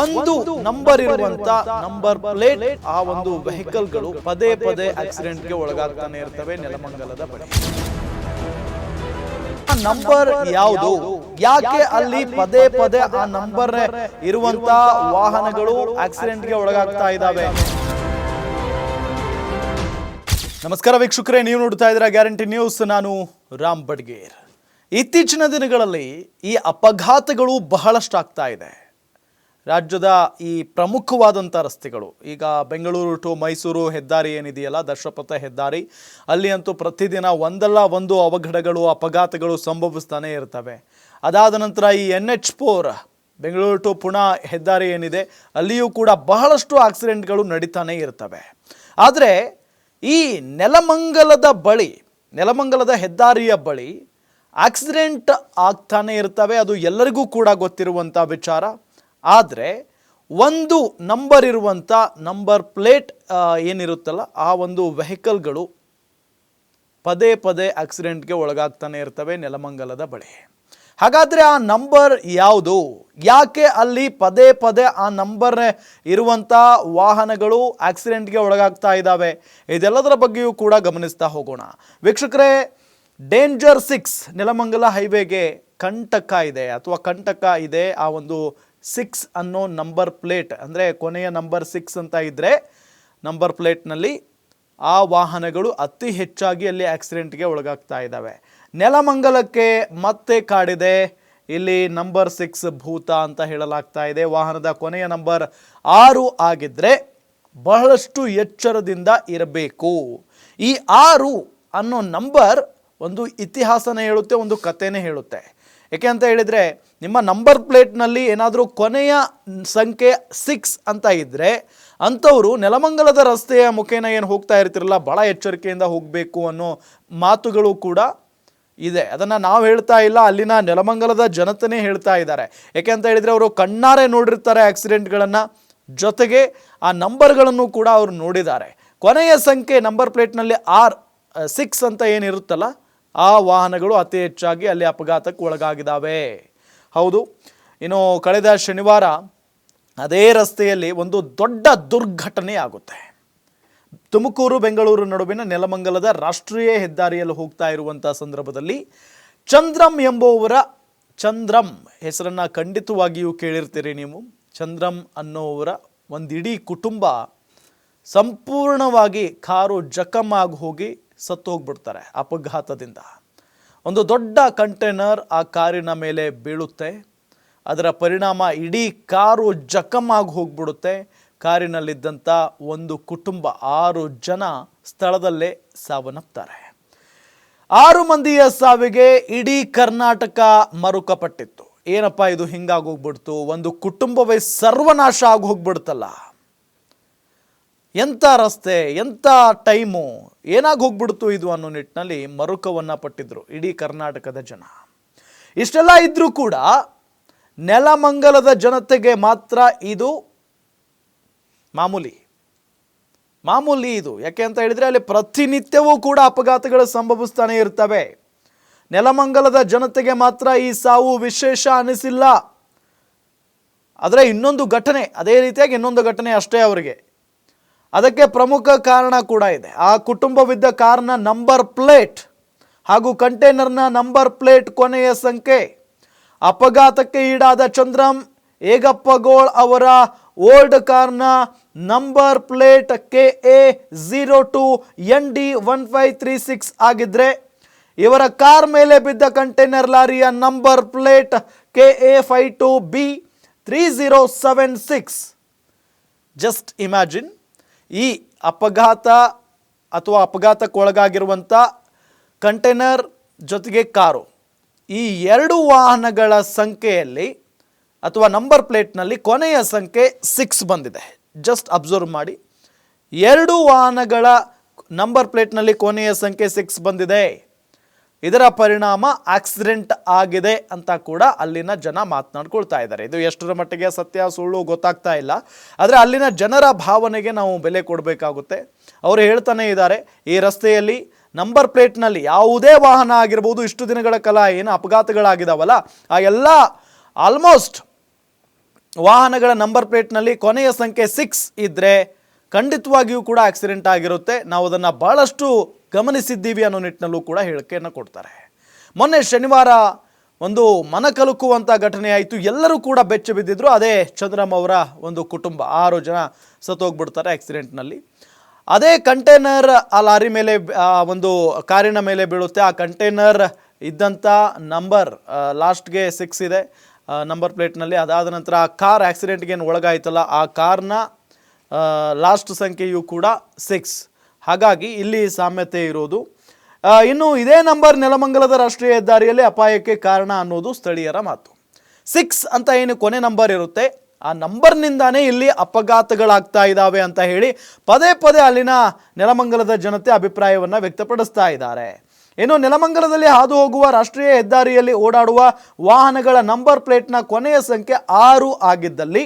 ಒಂದು ನಂಬರ್ ಇರುವಂತ number plate ಆ ಒಂದು ವೆಹಿಕಲ್ಗಳು ಪದೇ ಪದೇ ಆಕ್ಸಿಡೆಂಟ್ಗೆ ಒಳಗಾಗ್ತಾನೆ ಇರ್ತವೆ ನೆಲಮಂಗಲದ ಬಳಿ. ನಂಬರ್ ಯಾವುದು? ಯಾಕೆ ಅಲ್ಲಿ ಪದೇ ಪದೇ ಆ ನಂಬರ್ ಇರುವಂತ ವಾಹನಗಳು ಆಕ್ಸಿಡೆಂಟ್ಗೆ ಒಳಗಾಗ್ತಾ ಇದ್ದಾವೆ ನಮಸ್ಕಾರ ವೀಕ್ಷಕರೇ, ನೀವು ನೋಡ್ತಾ ಇದ್ದೀರಾ ಗ್ಯಾರಂಟಿ ನ್ಯೂಸ್. ನಾನು ರಾಮ್ ಬಡ್ಗೇರ್. ಇತ್ತೀಚಿನ ದಿನಗಳಲ್ಲಿ ಈ ಅಪಘಾತಗಳು ಬಹಳಷ್ಟು ಆಗ್ತಾ ಇದೆ. ರಾಜ್ಯದ ಈ ಪ್ರಮುಖವಾದಂಥ ರಸ್ತೆಗಳು. ಈಗ ಬೆಂಗಳೂರು ಟು ಮೈಸೂರು ಹೆದ್ದಾರಿ ಏನಿದೆಯಲ್ಲ ದರ್ಶಪಥ ಹೆದ್ದಾರಿ ಅಲ್ಲಿ ಅಂತೂ ಪ್ರತಿದಿನ ಒಂದಲ್ಲ ಒಂದು ಅವಘಡಗಳು, ಅಪಘಾತಗಳು ಸಂಭವಿಸ್ತಾನೆ ಇರ್ತವೆ. ಅದಾದ ನಂತರ ಈ N H four, Bengaluru to Pune ಹೆದ್ದಾರಿ ಏನಿದೆ, ಅಲ್ಲಿಯೂ ಕೂಡ ಬಹಳಷ್ಟು ಆಕ್ಸಿಡೆಂಟ್ಗಳು ನಡೀತಾನೆ ಇರ್ತವೆ. ಆದರೆ ಈ ನೆಲಮಂಗಲದ ಬಳಿ, ನೆಲಮಂಗಲದ ಹೆದ್ದಾರಿಯ ಬಳಿ ಆಕ್ಸಿಡೆಂಟ್ ಆಗ್ತಾನೆ ಇರ್ತವೆ. ಅದು ಎಲ್ಲರಿಗೂ ಕೂಡ ಗೊತ್ತಿರುವಂಥ ವಿಚಾರ. ಆದರೆ ಒಂದು ನಂಬರ್ ಇರುವಂಥ ನಂಬರ್ ಪ್ಲೇಟ್ ಏನಿರುತ್ತಲ್ಲ, ಆ ಒಂದು ವೆಹಿಕಲ್ಗಳು ಪದೇ ಪದೇ ಆಕ್ಸಿಡೆಂಟ್ಗೆ ಒಳಗಾಗ್ತಾನೆ ಇರ್ತವೆ ನೆಲಮಂಗಲದ ಬಳಿ. ಹಾಗಾದರೆ ಆ ನಂಬರ್ ಯಾವುದು? ಯಾಕೆ ಅಲ್ಲಿ ಪದೇ ಪದೇ ಆ ನಂಬರ್ ಇರುವಂಥ ವಾಹನಗಳು ಆಕ್ಸಿಡೆಂಟ್ಗೆ ಒಳಗಾಗ್ತಾ ಇದ್ದಾವೆ ಇದೆಲ್ಲದರ ಬಗ್ಗೆಯೂ ಕೂಡ ಗಮನಿಸ್ತಾ ಹೋಗೋಣ. ವೀಕ್ಷಕರೇ ಡೇಂಜರ್ ಸಿಕ್ಸ್ ನೆಲಮಂಗಲ ಹೈವೇಗೆ ಕಂಟಕ ಇದೆ, ಅಥವಾ ಕಂಟಕ ಇದೆ ಆ ಒಂದು ಸಿಕ್ಸ್ ಅನ್ನೋ ನಂಬರ್ ಪ್ಲೇಟ್, ಅಂದರೆ ಕೊನೆಯ ನಂಬರ್ ಸಿಕ್ಸ್ ಅಂತ ಇದ್ದರೆ ನಂಬರ್ ಪ್ಲೇಟ್ನಲ್ಲಿ ಆ ವಾಹನಗಳು ಅತಿ ಹೆಚ್ಚಾಗಿ ಅಲ್ಲಿ ಆಕ್ಸಿಡೆಂಟ್ಗೆ ಒಳಗಾಗ್ತಾ ಇದ್ದಾವೆ. ನೆಲಮಂಗಲಕ್ಕೆ ಮತ್ತೆ ಕಾಡಿದೆ. ಇಲ್ಲಿ ನಂಬರ್ ಸಿಕ್ಸ್ ಭೂತ ಅಂತ ಹೇಳಲಾಗ್ತಾ ಇದೆ. ವಾಹನದ ಕೊನೆಯ ನಂಬರ್ ಆರು ಆಗಿದ್ದರೆ ಬಹಳಷ್ಟು ಎಚ್ಚರದಿಂದ ಇರಬೇಕು. ಈ ಆರು ಅನ್ನೋ ನಂಬರ್ ಒಂದು ಇತಿಹಾಸನೇ ಹೇಳುತ್ತೆ, ಒಂದು ಕಥೆನೇ ಹೇಳುತ್ತೆ. ಏಕೆ ಅಂತ ಹೇಳಿದರೆ ನಿಮ್ಮ ನಂಬರ್ ಪ್ಲೇಟ್ನಲ್ಲಿ ಏನಾದರೂ ಕೊನೆಯ ಸಂಖ್ಯೆ ಸಿಕ್ಸ್ ಅಂತ ಇದ್ದರೆ ಅಂಥವರು ನೆಲಮಂಗಲದ ರಸ್ತೆಯ ಮುಖೇನ ಏನು ಹೋಗ್ತಾ ಇರ್ತಿರಲ್ಲ ಭಾಳ ಎಚ್ಚರಿಕೆಯಿಂದ ಹೋಗಬೇಕು ಅನ್ನೋ ಮಾತುಗಳು ಕೂಡ ಇದೆ. ಅದನ್ನು ನಾವು ಹೇಳ್ತಾ ಇಲ್ಲ, ಅಲ್ಲಿನ ನೆಲಮಂಗಲದ ಜನತೆನೇ ಹೇಳ್ತಾ ಇದ್ದಾರೆ. ಯಾಕೆ ಅಂತ ಹೇಳಿದರೆ ಅವರು ಕಣ್ಣಾರೆ ನೋಡಿರ್ತಾರೆ ಆಕ್ಸಿಡೆಂಟ್ಗಳನ್ನು ಜೊತೆಗೆ ಆ ನಂಬರ್ಗಳನ್ನು ಕೂಡ ಅವರು ನೋಡಿದ್ದಾರೆ. ಕೊನೆಯ ಸಂಖ್ಯೆ ನಂಬರ್ ಪ್ಲೇಟ್ನಲ್ಲಿ ಆರ್ ಸಿಕ್ಸ್ ಅಂತ ಏನಿರುತ್ತಲ್ಲ ಆ ವಾಹನಗಳು ಅತಿ ಹೆಚ್ಚಾಗಿ ಅಲ್ಲಿ ಅಪಘಾತಕ್ಕೆ ಒಳಗಾಗಿದ್ದಾವೆ. ಹೌದು, ಇನ್ನು ಕಳೆದ ಶನಿವಾರ ಅದೇ ರಸ್ತೆಯಲ್ಲಿ ಒಂದು ದೊಡ್ಡ ದುರ್ಘಟನೆ ಆಗುತ್ತೆ. ತುಮಕೂರು, ಬೆಂಗಳೂರು ನಡುವಿನ ನೆಲಮಂಗಲದ ರಾಷ್ಟ್ರೀಯ ಹೆದ್ದಾರಿಯಲ್ಲಿ ಹೋಗ್ತಾ ಇರುವಂಥ ಸಂದರ್ಭದಲ್ಲಿ ಚಂದ್ರಂ ಎಂಬುವವರ ಚಂದ್ರಂ ಹೆಸರನ್ನು ಖಂಡಿತವಾಗಿಯೂ ಕೇಳಿರ್ತೀರಿ ನೀವು. ಚಂದ್ರಂ ಅನ್ನೋವರ ಒಂದು ಇಡೀ ಕುಟುಂಬ ಸಂಪೂರ್ಣವಾಗಿ ಕಾರು ಜಖಮ್ ಆಗಿ ಹೋಗಿ ಸತ್ತು ಹೋಗ್ಬಿಡ್ತಾರೆ ಅಪಘಾತದಿಂದ. ಒಂದು ದೊಡ್ಡ ಕಂಟೈನರ್ ಆ ಕಾರಿನ ಮೇಲೆ ಬೀಳುತ್ತೆ. ಅದರ ಪರಿಣಾಮ ಇಡೀ ಕಾರು ಜಖಮ್ ಆಗಿ ಹೋಗ್ಬಿಡುತ್ತೆ. ಕಾರಿನಲ್ಲಿದ್ದಂಥ ಒಂದು ಕುಟುಂಬ ಆರು ಜನ ಸ್ಥಳದಲ್ಲೇ ಸಾವನ್ನಪ್ತಾರೆ. ಆರು ಮಂದಿಯ ಸಾವಿಗೆ ಇಡೀ ಕರ್ನಾಟಕ ಮರುಕಪಟ್ಟಿತ್ತು. ಏನಪ್ಪ ಇದು ಹಿಂಗಾಗೋಗ್ಬಿಡ್ತು ಒಂದು ಕುಟುಂಬವೇ ಸರ್ವನಾಶ ಆಗಿ ಹೋಗ್ಬಿಡ್ತಲ್ಲ. ಎಂಥ ರಸ್ತೆ ಎಂಥ ಟೈಮು, ಏನಾಗಿ ಹೋಗ್ಬಿಡ್ತು ಇದು ಅನ್ನೋ ನಿಟ್ಟಿನಲ್ಲಿ ಮರುಕವನ್ನು ಪಟ್ಟಿದ್ರು ಇಡೀ ಕರ್ನಾಟಕದ ಜನ. ಇಷ್ಟೆಲ್ಲ ಇದ್ದರೂ ಕೂಡ ನೆಲಮಂಗಲದ ಜನತೆಗೆ ಮಾತ್ರ ಇದು ಮಾಮೂಲಿ. ಮಾಮೂಲಿ ಇದು. ಯಾಕೆ ಅಂತ ಹೇಳಿದರೆ ಅಲ್ಲಿ ಪ್ರತಿನಿತ್ಯವೂ ಕೂಡ ಅಪಘಾತಗಳು ಸಂಭವಿಸ್ತಾನೆ ಇರ್ತವೆ. ನೆಲಮಂಗಲದ ಜನತೆಗೆ ಮಾತ್ರ ಈ ಸಾವು ವಿಶೇಷ ಅನಿಸಿಲ್ಲ. ಆದರೆ ಇನ್ನೊಂದು ಘಟನೆ, ಅದೇ ರೀತಿಯಾಗಿ ಇನ್ನೊಂದು ಘಟನೆ ಅಷ್ಟೇ ಅವರಿಗೆ. ಅದಕ್ಕೆ ಪ್ರಮುಖ ಕಾರಣ ಕೂಡ ಇದೆ. ಆ ಕುಟುಂಬವಿದ್ದ ಕಾರ್ನ ನಂಬರ್ ಪ್ಲೇಟ್ ಹಾಗೂ ಕಂಟೈನರ್ನ ನಂಬರ್ ಪ್ಲೇಟ್ ಕೊನೆಯ ಸಂಖ್ಯೆ. ಅಪಘಾತಕ್ಕೆ ಈಡಾದ ಚಂದ್ರಂ ಏಗಪ್ಪಗೋಳ್ ಅವರ ಓಲ್ಡ್ ಕಾರ್ನ number plate K A zero two N D one five three six ಆಗಿದ್ರೆ ಇವರ ಕಾರ್ ಮೇಲೆ ಬಿದ್ದ container ಲಾರಿಯ number plate K A five two B three zero seven six. Just imagine. ಈ ಅಪಘಾತ ಅಥವಾ ಅಪಘಾತಕ್ಕೊಳಗಾಗಿರುವಂಥ ಕಂಟೈನರ್ ಜೊತೆಗೆ ಕಾರು, ಈ ಎರಡು ವಾಹನಗಳ ಸಂಖ್ಯೆಯಲ್ಲಿ ಅಥವಾ ನಂಬರ್ ಪ್ಲೇಟ್ನಲ್ಲಿ ಕೊನೆಯ ಸಂಖ್ಯೆ ಸಿಕ್ಸ್ ಬಂದಿದೆ. ಜಸ್ಟ್ ಅಬ್ಸರ್ವ್ ಮಾಡಿ. ಎರಡು ವಾಹನಗಳ ನಂಬರ್ ಪ್ಲೇಟ್ನಲ್ಲಿ ಕೊನೆಯ ಸಂಖ್ಯೆ ಸಿಕ್ಸ್ ಬಂದಿದೆ. ಇದರ ಪರಿಣಾಮ ಆಕ್ಸಿಡೆಂಟ್ ಆಗಿದೆ ಅಂತ ಕೂಡ ಅಲ್ಲಿನ ಜನ ಮಾತನಾಡ್ಕೊಳ್ತಾ ಇದ್ದಾರೆ. ಇದು ಎಷ್ಟರ ಮಟ್ಟಿಗೆ ಸತ್ಯ, ಸುಳ್ಳು ಗೊತ್ತಾಗ್ತಾ ಇಲ್ಲ. ಆದರೆ ಅಲ್ಲಿನ ಜನರ ಭಾವನೆಗೆ ನಾವು ಬೆಲೆ ಕೊಡಬೇಕಾಗುತ್ತೆ. ಅವರು ಹೇಳ್ತಾನೆ ಇದ್ದಾರೆ, ಈ ರಸ್ತೆಯಲ್ಲಿ ನಂಬರ್ ಪ್ಲೇಟ್ನಲ್ಲಿ ಯಾವುದೇ ವಾಹನ ಆಗಿರ್ಬೋದು, ಇಷ್ಟು ದಿನಗಳ ಕಾಲ ಏನು ಅಪಘಾತಗಳಾಗಿದಾವಲ್ಲ, ಆ ಎಲ್ಲ ಆಲ್ಮೋಸ್ಟ್ ವಾಹನಗಳ ನಂಬರ್ ಪ್ಲೇಟ್ನಲ್ಲಿ ಕೊನೆಯ ಸಂಖ್ಯೆ ಸಿಕ್ಸ್ ಇದ್ದರೆ ಖಂಡಿತವಾಗಿಯೂ ಕೂಡ ಆಕ್ಸಿಡೆಂಟ್ ಆಗಿರುತ್ತೆ. ನಾವು ಅದನ್ನು ಭಾಳಷ್ಟು ಗಮನಿಸಿದ್ದೀವಿ ಅನ್ನೋ ನಿಟ್ಟಿನಲ್ಲೂ ಕೂಡ ಹೇಳಿಕೆಯನ್ನು ಕೊಡ್ತಾರೆ. ಮೊನ್ನೆ ಶನಿವಾರ ಒಂದು ಮನಕಲುಕುವಂಥ ಘಟನೆ ಆಯಿತು. ಎಲ್ಲರೂ ಕೂಡ ಬೆಚ್ಚು ಬಿದ್ದಿದ್ರು. ಅದೇ ಚಂದ್ರಮ್ಮ ಅವರ ಒಂದು ಕುಟುಂಬ. ಆರು ಜನ ಸತ್ತೋಗ್ಬಿಡ್ತಾರೆ ಆಕ್ಸಿಡೆಂಟ್ನಲ್ಲಿ ಅದೇ ಕಂಟೈನರ್ ಆ ಲಾರಿ ಮೇಲೆ ಒಂದು ಕಾರಿನ ಮೇಲೆ ಬೀಳುತ್ತೆ. ಆ ಕಂಟೈನರ್ ಇದ್ದಂಥ ನಂಬರ್ ಲಾಸ್ಟ್ಗೆ ಸಿಕ್ಸ್ ಇದೆ. ನಂಬರ್ ಪ್ಲೇಟ್ನಲ್ಲಿ ಅದಾದ ನಂತರ ಆ ಕಾರ್ ಆಕ್ಸಿಡೆಂಟ್ಗೆ ಏನು ಒಳಗಾಯ್ತಲ್ಲ, ಆ ಕಾರ್ನ ಲಾಸ್ಟ್ ಸಂಖ್ಯೆಯು ಕೂಡ ಸಿಕ್ಸ್ ಹಾಗಾಗಿ ಇಲ್ಲಿ ಸಾಮ್ಯತೆ ಇರೋದು. ಇನ್ನು ಇದೇ ನಂಬರ್ ನೆಲಮಂಗಲದ ರಾಷ್ಟ್ರೀಯ ಹೆದ್ದಾರಿಯಲ್ಲಿ ಅಪಾಯಕ್ಕೆ ಕಾರಣ ಅನ್ನೋದು ಸ್ಥಳೀಯರ ಮಾತು. ಸಿಕ್ಸ್ ಅಂತ ಏನು ಕೊನೆ ನಂಬರ್ ಇರುತ್ತೆ. ಆ ನಂಬರ್ನಿಂದಾನೇ ಇಲ್ಲಿ ಅಪಘಾತಗಳಾಗ್ತಾ ಇದ್ದಾವೆ ಅಂತ ಹೇಳಿ ಪದೇ ಪದೇ ಅಲ್ಲಿನ ನೆಲಮಂಗಲದ ಜನತೆ ಅಭಿಪ್ರಾಯವನ್ನು ವ್ಯಕ್ತಪಡಿಸ್ತಾ ಇದ್ದಾರೆ. ಇನ್ನು ನೆಲಮಂಗಲದಲ್ಲಿ ಹಾದು ಹೋಗುವ ರಾಷ್ಟ್ರೀಯ ಹೆದ್ದಾರಿಯಲ್ಲಿ ಓಡಾಡುವ ವಾಹನಗಳ ನಂಬರ್ ಪ್ಲೇಟ್ನ ಕೊನೆಯ ಸಂಖ್ಯೆ ಆರು ಆಗಿದ್ದಲ್ಲಿ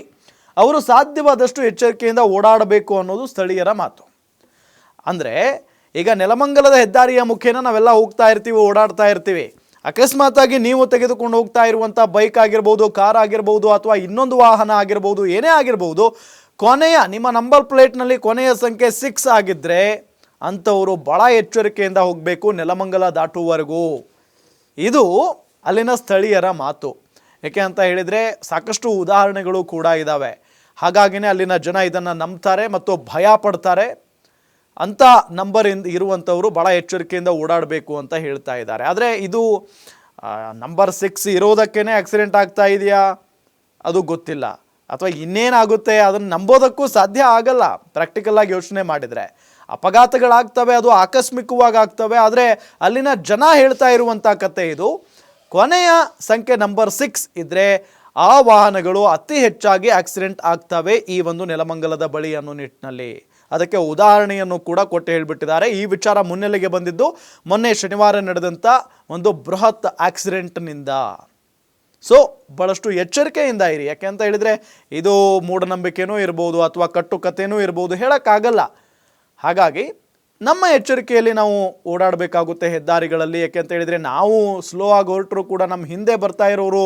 ಅವರು ಸಾಧ್ಯವಾದಷ್ಟು ಎಚ್ಚರಿಕೆಯಿಂದ ಓಡಾಡಬೇಕು ಅನ್ನೋದು ಸ್ಥಳೀಯರ ಮಾತು. ಅಂದರೆ, ಈಗ ನೆಲಮಂಗಲದ ಹೆದ್ದಾರಿಯ ಮುಖೇನ ನಾವೆಲ್ಲ ಹೋಗ್ತಾ ಇರ್ತೀವಿ, ಓಡಾಡ್ತಾ ಇರ್ತೀವಿ. ಅಕಸ್ಮಾತಾಗಿ ನೀವು ತೆಗೆದುಕೊಂಡು ಹೋಗ್ತಾ ಇರುವಂಥ ಬೈಕ್ ಆಗಿರ್ಬೋದು, ಕಾರ್ ಆಗಿರ್ಬೋದು, ಅಥವಾ ಇನ್ನೊಂದು ವಾಹನ ಆಗಿರ್ಬೋದು, ಏನೇ ಆಗಿರ್ಬೋದು, ಕೊನೆಯ ನಿಮ್ಮ ನಂಬರ್ ಪ್ಲೇಟ್ನಲ್ಲಿ ಕೊನೆಯ ಸಂಖ್ಯೆ ಸಿಕ್ಸ್ ಆಗಿದ್ದರೆ ಅಂಥವರು ಭಾಳ ಎಚ್ಚರಿಕೆಯಿಂದ ಹೋಗಬೇಕು ನೆಲಮಂಗಲ ದಾಟುವವರೆಗೂ. ಇದು ಅಲ್ಲಿನ ಸ್ಥಳೀಯರ ಮಾತು. ಯಾಕೆ ಅಂತ ಹೇಳಿದರೆ ಸಾಕಷ್ಟು ಉದಾಹರಣೆಗಳು ಕೂಡ ಇದ್ದಾವೆ ಹಾಗಾಗಿನೇ ಅಲ್ಲಿನ ಜನ ಇದನ್ನು ನಂಬ್ತಾರೆ ಮತ್ತು ಭಯ ಪಡ್ತಾರೆ. ಅಂಥ ನಂಬರ್ ಇಂದ ಇರುವಂಥವರು ಭಾಳ ಎಚ್ಚರಿಕೆಯಿಂದ ಓಡಾಡಬೇಕು ಅಂತ ಹೇಳ್ತಾ ಇದ್ದಾರೆ. ಆದರೆ ಇದು ನಂಬರ್ ಸಿಕ್ಸ್ ಇರೋದಕ್ಕೇ ಆಕ್ಸಿಡೆಂಟ್ ಆಗ್ತಾ ಇದೆಯಾ? ಅದು ಗೊತ್ತಿಲ್ಲ. ಅಥವಾ ಇನ್ನೇನಾಗುತ್ತೆ? ಅದನ್ನು ನಂಬೋದಕ್ಕೂ ಸಾಧ್ಯ ಆಗಲ್ಲ. ಪ್ರಾಕ್ಟಿಕಲ್ ಆಗಿ ಯೋಚನೆ ಮಾಡಿದರೆ. ಅಪಘಾತಗಳಾಗ್ತವೆ, ಅದು ಆಕಸ್ಮಿಕವಾಗಿ ಆಗ್ತವೆ, ಆದರೆ ಅಲ್ಲಿನ ಜನ ಹೇಳ್ತಾ ಇರುವಂಥ ಕತೆ ಇದು. ಕೊನೆಯ ಸಂಖ್ಯೆ ನಂಬರ್ ಸಿಕ್ಸ್ ಇದ್ದರೆ ಆ ವಾಹನಗಳು ಅತಿ ಹೆಚ್ಚಾಗಿ ಆಕ್ಸಿಡೆಂಟ್ ಆಗ್ತವೆ ಈ ಒಂದು ನೆಲಮಂಗಲದ ಬಳಿ ಅನ್ನೋ ನಿಟ್ಟಿನಲ್ಲಿ. ಅದಕ್ಕೆ ಉದಾಹರಣೆಯನ್ನು ಕೂಡ ಕೊಟ್ಟು ಹೇಳಿಬಿಟ್ಟಿದ್ದಾರೆ. ಈ ವಿಚಾರ ಮುನ್ನೆಲೆಗೆ ಬಂದಿದ್ದು ಮೊನ್ನೆ ಶನಿವಾರ ನಡೆದಂಥ ಒಂದು ಬೃಹತ್ ಆಕ್ಸಿಡೆಂಟ್ನಿಂದ. ಸೊ ಭಾಳಷ್ಟು ಎಚ್ಚರಿಕೆಯಿಂದ ಇರಿ. ಯಾಕೆ ಅಂತ ಹೇಳಿದರೆ ಇದು ಮೂಢನಂಬಿಕೆನೂ ಇರ್ಬೋದು ಅಥವಾ ಕಟ್ಟುಕತೆನೂ ಇರ್ಬೋದು ಹೇಳೋಕ್ಕಾಗಲ್ಲ. ಹಾಗಾಗಿ ನಮ್ಮ ಎಚ್ಚರಿಕೆಯಲ್ಲಿ ನಾವು ಓಡಾಡಬೇಕಾಗುತ್ತೆ ಹೆದ್ದಾರಿಗಳಲ್ಲಿ. ಯಾಕೆ ಅಂತ ಹೇಳಿದರೆ ನಾವು ಸ್ಲೋ ಆಗಿ ಹೊರಟರು ಕೂಡ ನಮ್ಮ ಹಿಂದೆ ಬರ್ತಾ ಇರೋರು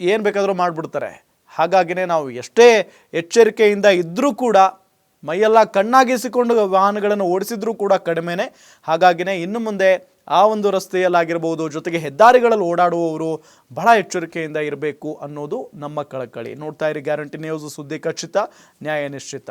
ಏನು ಬೇಕಾದರೂ ಮಾಡಿಬಿಡ್ತಾರೆ. ಹಾಗಾಗಿನೇ ನಾವು ಎಷ್ಟೇ ಎಚ್ಚರಿಕೆಯಿಂದ ಇದ್ದರೂ ಕೂಡ, ಮೈಯೆಲ್ಲ ಕಣ್ಣಾಗಿಸಿಕೊಂಡು ವಾಹನಗಳನ್ನು ಓಡಿಸಿದ್ರೂ ಕೂಡ ಕಡಿಮೆನೇ. ಹಾಗಾಗಿನೇ ಇನ್ನು ಮುಂದೆ ಆ ಒಂದು ರಸ್ತೆಯಲ್ಲಾಗಿರ್ಬೋದು, ಜೊತೆಗೆ ಹೆದ್ದಾರಿಗಳಲ್ಲಿ ಓಡಾಡುವವರು ಬಹಳ ಎಚ್ಚರಿಕೆಯಿಂದ ಇರಬೇಕು ಅನ್ನೋದು ನಮ್ಮ ಕಳಕಳಿ. ನೋಡ್ತಾ ಇರಿ ಗ್ಯಾರಂಟಿ ನ್ಯೂಸ್ ಸುದ್ದಿ ಖಚಿತ, ನ್ಯಾಯ ನಿಶ್ಚಿತ.